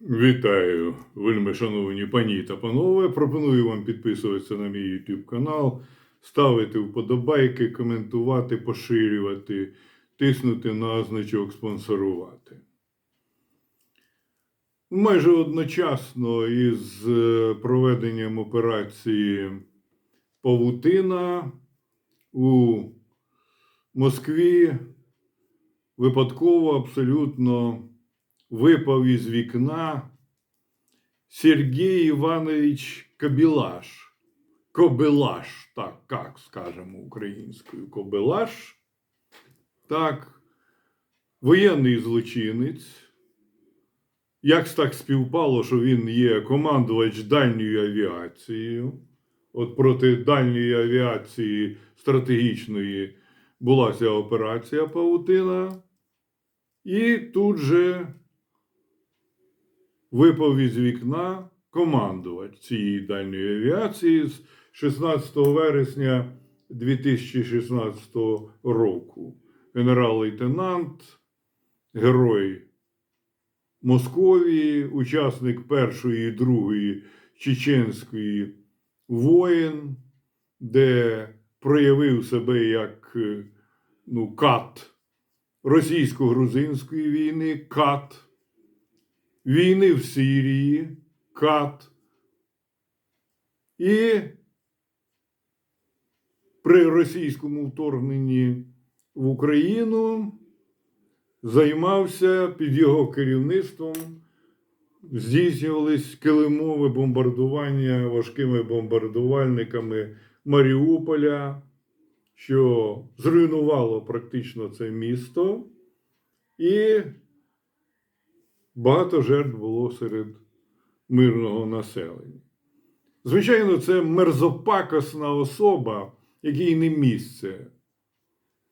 Вітаю, вельми шановні пані та панове. Пропоную вам підписуватися на мій YouTube канал, ставити вподобайки, коментувати, поширювати, тиснути на значок спонсорувати. Майже одночасно із е, проведенням операції Павутина у Москві випадково абсолютно випав із вікна Сергій Іванович Кобілаш. Кобилаш, так, як скажемо українською, Кобилаш. Так, воєнний злочинець. Як так співпало, що він є командувач дальньою авіацією. От проти дальньої авіації стратегічної була ця операція Паутина. І тут же випав із вікна командувач цієї дальньої авіації з 16 вересня 2016 року. Генерал-лейтенант, герой Московії, учасник першої і другої чеченської воєн, де проявив себе як ну, кат російсько-грузинської війни, кат війни в Сирії, кат. І при російському вторгненні в Україну займався під його керівництвом, здійснювались килимове бомбардування важкими бомбардувальниками Маріуполя, що зруйнувало практично це місто. І багато жертв було серед мирного населення. Звичайно, це мерзопакосна особа, якій не місце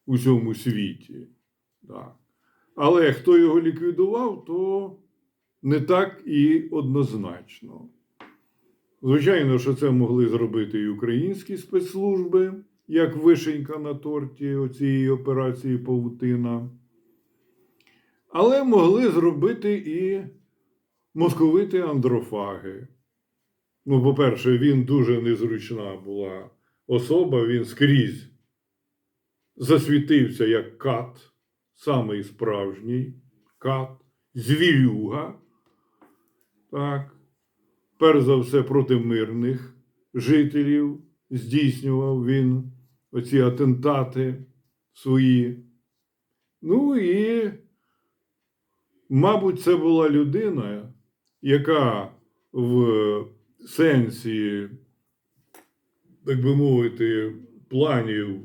у цьому світі. Так. Але хто його ліквідував, то не так і однозначно. Звичайно, що це могли зробити і українські спецслужби, як вишенька на торті цієї операції Павутина. Але могли зробити і московити андрофаги. Ну, по-перше, він дуже незручна була особа, він скрізь засвітився як кат, самий справжній кат, звірюга. Так. Перш за все проти мирних жителів здійснював він оці атентати свої. Ну і Мабуть, це була людина, яка в сенсі, так би мовити, планів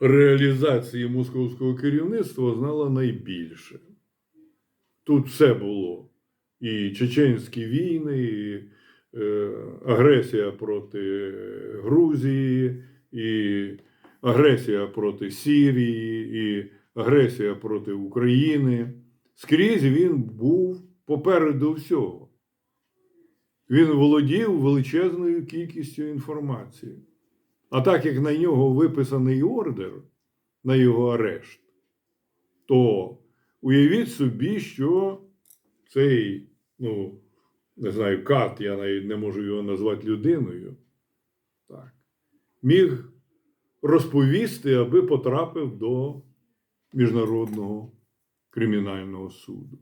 реалізації московського керівництва знала найбільше. Тут все було. І чеченські війни, і е, агресія проти Грузії, і агресія проти Сірії, і агресія проти України. Скрізь він був попереду всього. Він володів величезною кількістю інформації. А так як на нього виписаний ордер на його арешт, то уявіть собі, що цей, ну, не знаю, кат, я навіть не можу його назвати людиною, так, міг розповісти, аби потрапив до міжнародного кримінального суду.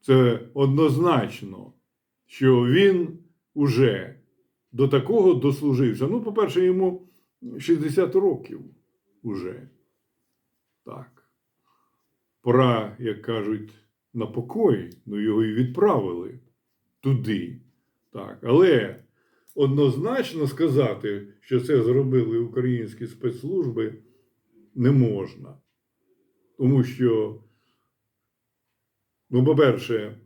Це однозначно, що він уже до такого дослужився. Ну, по-перше, йому 60 років уже. Так. Пора, як кажуть, на покой, ну його і відправили туди. Так. Але однозначно сказати, що це зробили українські спецслужби, не можна. Тому що, ну, по-перше,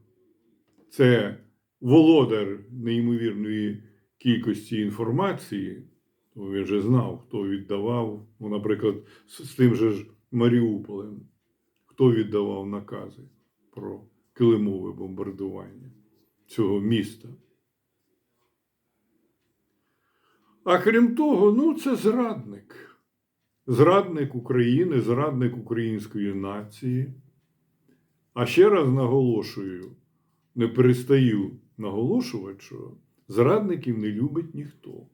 це володар неймовірної кількості інформації, тому він же знав, хто віддавав, ну, наприклад, з, з тим же ж Маріуполем, хто віддавав накази про килимове бомбардування цього міста. А крім того, ну, це зрадник зрадник України, зрадник української нації. А ще раз наголошую, не перестаю наголошувати, що зрадників не любить ніхто.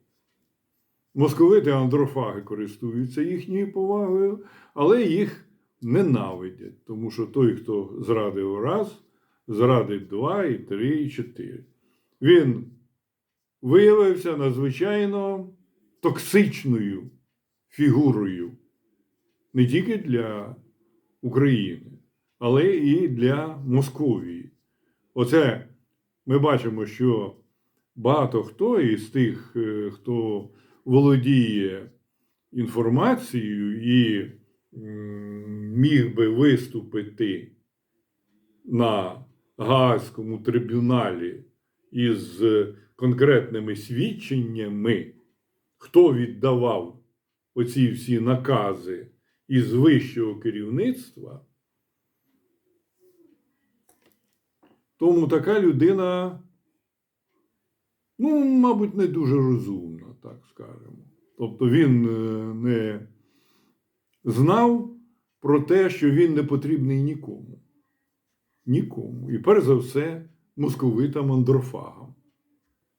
Московити андрофаги користуються їхньою повагою, але їх ненавидять, тому що той, хто зрадив раз, зрадить два, і три, і чотири. Він виявився надзвичайно токсичною фігурою не тільки для України, але і для Московії. Оце ми бачимо, що багато хто із тих, е, хто володіє інформацією і міг би виступити на Гаазькому трибуналі із конкретними свідченнями, хто віддавав оці всі накази із вищого керівництва, тому така людина, ну, мабуть, не дуже розумна, так скажемо. Тобто він е, не знав про те, що він не потрібний нікому. Нікому. І перш за все, московитам андрофагам.